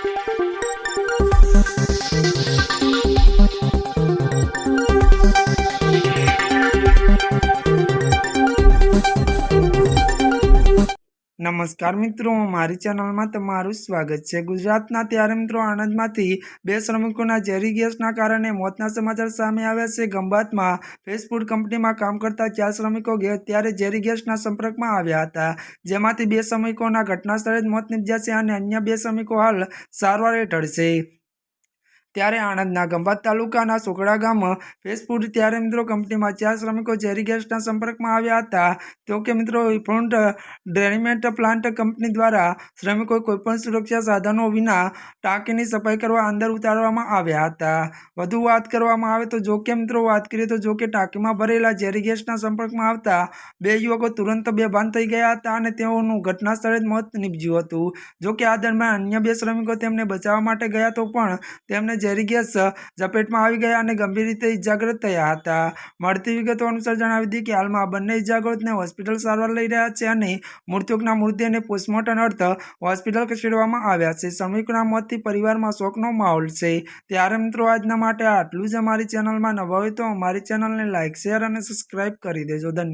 Thank you. નમસ્કાર મિત્રો, મારી ચેનલમાં તમારું સ્વાગત છે. ગુજરાતના ત્યારે મિત્રો આણંદમાંથી બે શ્રમિકોના ઝેરી ગેસના કારણે મોતના સમાચાર સામે આવ્યા છે. ખંભાતમાં ફેસફૂડ કંપનીમાં કામ કરતા ચાર શ્રમિકો ત્યારે ઝેરી ગેસના સંપર્કમાં આવ્યા હતા. જેમાંથી બે શ્રમિકોના ઘટના સ્થળે જ મોત નિપજ્યા છે અને અન્ય બે શ્રમિકો હાલ સારવાર હેઠળ છે. ત્યારે આણંદના ગંભાત તાલુકાના સોગડા ગામ ફેસ ફૂડ ત્યારે મિત્રો કંપનીમાં ચાર શ્રમિકો ઝેરી ગેસના સંપર્કમાં આવ્યા હતા. તો કે મિત્રો ફ્રન્ટ ડ્રેનેમેન્ટ પ્લાન્ટ કંપની દ્વારા શ્રમિકો કોઈપણ સુરક્ષા સાધનો વિના ટાંકીની સફાઈ કરવા અંદર ઉતારવામાં આવ્યા હતા. વધુ વાત કરવામાં આવે તો જો કે મિત્રો, વાત કરીએ તો જો કે ટાંકીમાં ભરેલા ઝેરી ગેસના સંપર્કમાં આવતા બે યુવકો તુરંત બેભાન થઈ ગયા હતા અને તેઓનું ઘટના સ્થળે જ મોત નીપજ્યું હતું. જો કે આ દરમિયાન અન્ય બે શ્રમિકો તેમને બચાવવા માટે ગયા તો પણ તેમને ઝેરી ગેસ ઝપેટમાં આવી ગયા અને ગંભીર રીતે ઇજાગ્રસ્ત થયા હતા. મળતી વિગતો અનુસાર જણાવી દીધી કે હાલમાં આ બંને ઇજાગ્રસ્તને હોસ્પિટલ સારવાર લઈ રહ્યા છે અને મૃતકના મૃતદેહને પોસ્ટમોર્ટમ અર્થ હોસ્પિટલ ખસેડવામાં આવ્યા છે. શ્રમિકોના મોતથી પરિવારમાં શોકનો માહોલ છે. ત્યારે મિત્રો, આજના માટે આટલું જ. અમારી ચેનલમાં નવા હોય તો અમારી ચેનલને લાઇક શેર અને સબસ્ક્રાઇબ કરી દેજો. ધન્યવાદ.